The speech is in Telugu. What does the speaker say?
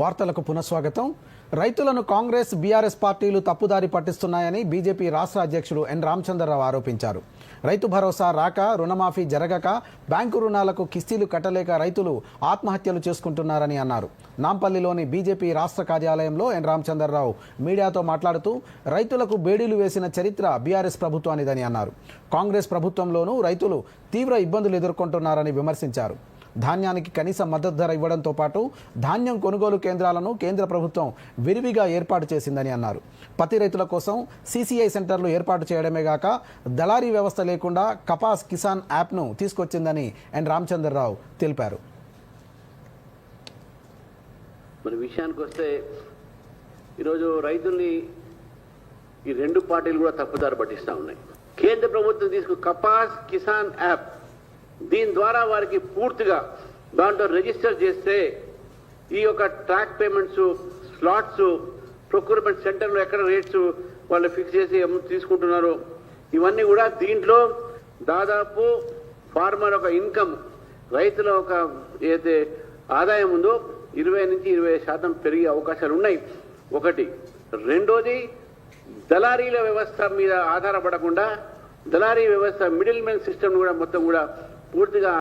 వార్తలకు పునఃస్వాగతం. రైతులను కాంగ్రెస్ బీఆర్ఎస్ పార్టీలు తప్పుదారి పట్టిస్తున్నాయని బీజేపీ రాష్ట్ర అధ్యక్షుడు ఎన్ రామచంద్రరావు ఆరోపించారు. రైతు భరోసా రాక రుణమాఫీ జరగక బ్యాంకు రుణాలకు కిస్తీలు కట్టలేక రైతులు ఆత్మహత్యలు చేసుకుంటున్నారని అన్నారు. నాంపల్లిలోని బీజేపీ రాష్ట్ర కార్యాలయంలో ఎన్ రామచంద్రరావు మీడియాతో మాట్లాడుతూ రైతులకు బేడీలు వేసిన చరిత్ర బీఆర్ఎస్ ప్రభుత్వానిదని అన్నారు. కాంగ్రెస్ ప్రభుత్వంలోనూ రైతులు తీవ్ర ఇబ్బందులు ఎదుర్కొంటున్నారని విమర్శించారు. ధాన్యానికి కనీస మద్దతు ధర ఇవ్వడంతో పాటు ధాన్యం కొనుగోలు కేంద్రాలను కేంద్ర ప్రభుత్వం విరివిగా ఏర్పాటు చేసిందని అన్నారు. పత్తి రైతుల కోసం సీసీఐ సెంటర్లు ఏర్పాటు చేయడమే గాక దళారీ వ్యవస్థ లేకుండా కపాస్ కిసాన్ యాప్ను తీసుకొచ్చిందని ఎన్ రామచంద్రరావు తెలిపారు. మరి విషయానికి వస్తే ఈరోజు రైతుల్ని ఈ రెండు పార్టీలు కూడా తప్పుదారి పట్టిస్తూ ఉన్నాయి. కేంద్ర ప్రభుత్వం తీసుకు కపాస్ కిసాన్ యాప్ దీని ద్వారా వారికి పూర్తిగా దాంట్లో రిజిస్టర్ చేస్తే ఈ యొక్క ట్రాక్ పేమెంట్స్ స్లాట్స్ ప్రొక్యూర్మెంట్ సెంటర్లో ఎక్కడ రేట్స్ వాళ్ళు ఫిక్స్ చేసి తీసుకుంటున్నారు ఇవన్నీ కూడా దీంట్లో దాదాపు ఫార్మర్ ఒక ఇన్కమ్ రైతుల ఒక ఏదైతే ఆదాయం ఉందో ఇరవై నుంచి ఇరవై శాతం పెరిగే అవకాశాలు ఉన్నాయి. ఒకటి. రెండోది దళారీల వ్యవస్థ మీద ఆధారపడకుండా దళారీ వ్యవస్థ మిడిల్ మ్యాన్ సిస్టమ్ కూడా మొత్తం కూడా పూర్తిగా